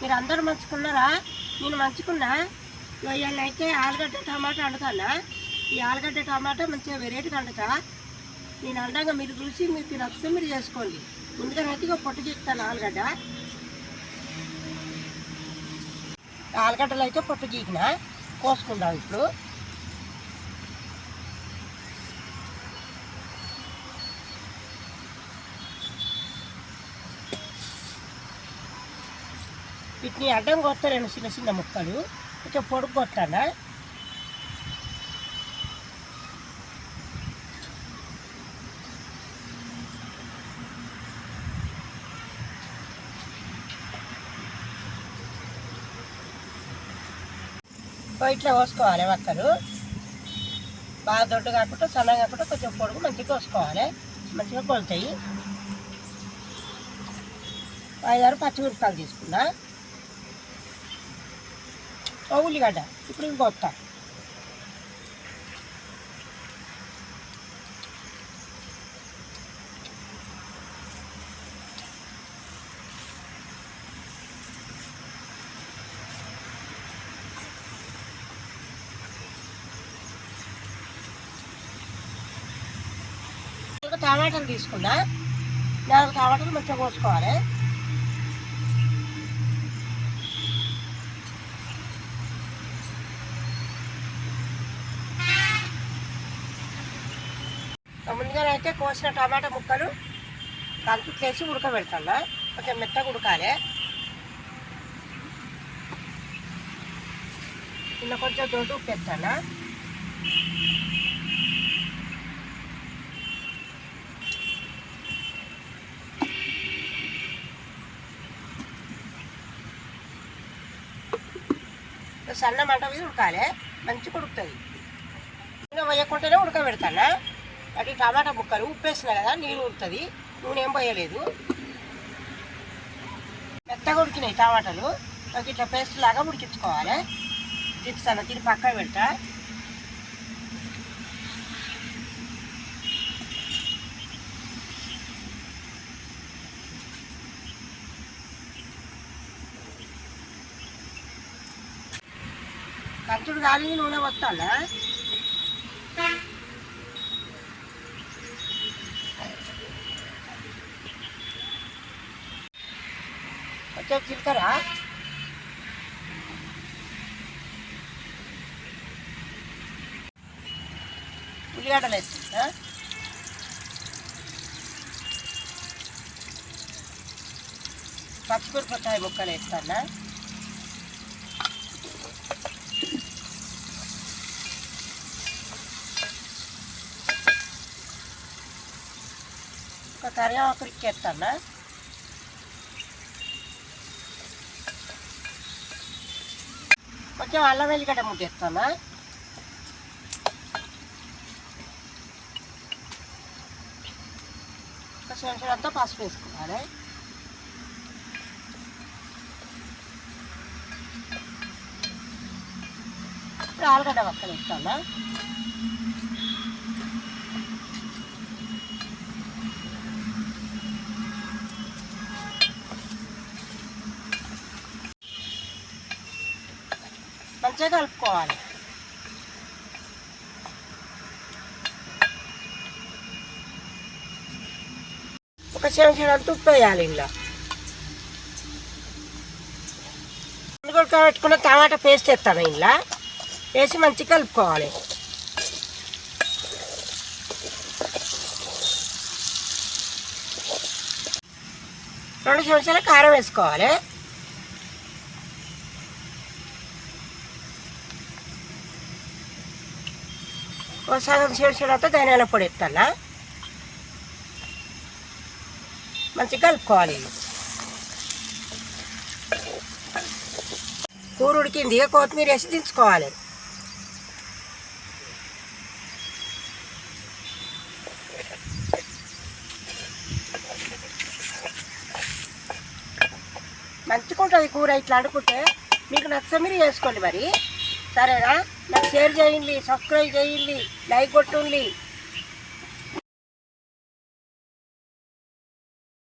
మీరు అందరూ మంచుకున్నారా? నేను మంచుకున్నా? ఇవాళ అయితే ఆలుగడ్డ టమాటా వండుతానా? ఈ ఆలుగడ్డ టమాటా మంచిగా వెరైటీగా వండుతా. నేను అండగా మీరు చూసి మీరు నచ్చితే మీరు చేసుకోండి. ముందుగా అయితే పొట్టు గీస్తాను ఆలుగడ్డ. ఆలుగడ్డలు అయితే పొట్టు గీకిన కోసుకుందాం ఇప్పుడు. వీటిని అడ్డం కొడతాను చిన్న చిన్న ముక్కలు. కొంచెం పొడుగు కొట్టానా ఇట్లా కోసుకోవాలి వక్కలు బాగా దొడ్డు కాకుండా సన్నగా కాకుండా కొంచెం పొడుగు మంచిగా కోసుకోవాలి. మంచిగా కొలుతాయి. ఐదారు పచ్చిమిరపకాయలు తీసుకున్నా. ఉల్లిగడ్డ ఇప్పుడు ఇంకొత్త టమాటాలు తీసుకున్నా. నాలుగు టమాటాలు మంచిగా కోసుకోవాలి ముందుగా అయితే కోసిన టమాటా ముక్కలు కలిపి ఉడకబెడతాను. కొంచెం మెత్తగా ఉడకాలి. ఇలా కొంచెం దొడ్డు ఉప్పు సన్న మంట మీద ఉడకాలి. మంచిగా ఉడుకుతుంది వేయకుంటేనే ఉడకబెడతానా. అది టమాటా ముక్కలు ఉప్పు వేసిన కదా నీళ్ళు ఉంటుంది నూనె ఏం పోయలేదు. మెత్తగా ఉడికినాయి టమాటాలు. నాకు ఇట్లా పేస్ట్ లాగా ఉడికించుకోవాలి. తిప్పుతాను తిని పక్కన పెడతా. కంచుడు గాలి నూనె వస్తానా కొంచెం జీలకర్ర ఉల్లిగడ్డలు వేసుకుంటా పచ్చిమిరపకాయ ముక్కలు వేస్తానా ఒక కరివేపాకు ఇచ్చేస్తానా కొంచెం అల్లం వెల్లిగడ్డ ముట్టేస్తానా కొంచెం చెంచడంతా పసుపు వేసుకోవాలి. ఇప్పుడు ఆలుగడ్డ పక్కన ఇస్తానా మంచిగా కలుపుకోవాలి ఒక చెంచడంతా ఉప్పు వేయాలి ఇంట్లో అందుకొక పెట్టుకున్న టమాటా పేస్ట్ వేస్తాను ఇంట్లో వేసి మంచిగా కలుపుకోవాలి రెండు చెంచాల కారం వేసుకోవాలి ఒక సగం చేసేటంతా ధనియాల పొడి ఎత్తానా మంచిగా కలుపుకోవాలి. కూర ఉడికింది కొత్తిమీర వేసి దించుకోవాలి. మంచిగా ఉంటుంది కూర ఇట్లా అడుగుతే మీకు నచ్చ మీరు చేసుకోండి మరి. సరేనా? నాకు షేర్ చేయండి సబ్స్క్రైబ్ చేయండి లైక్ కొట్టుండి.